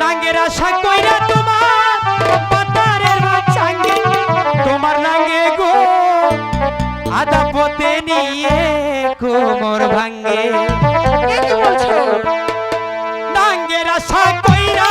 নাঙ্গের আশা কইরা তোমার চাঙ্গে তোমার নাঙ্গে গো আদা পোতে নিয়ে কোমর ভাঙ্গে। নাঙ্গের আশা কইরা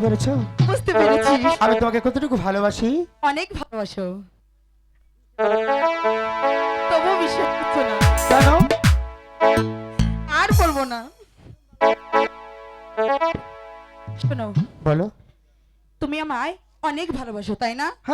বুঝতে পেরেছ? বুঝতে পেরেছি। আমি তোমাকে কতটুকু ভালোবাসি? অনেক ভালোবাসো। তবু বিশ্বাস হচ্ছে না। কেন? আর বলব না। শোনো। বলো। তুমি আমায় অনেক ভালোবাসো তাই না?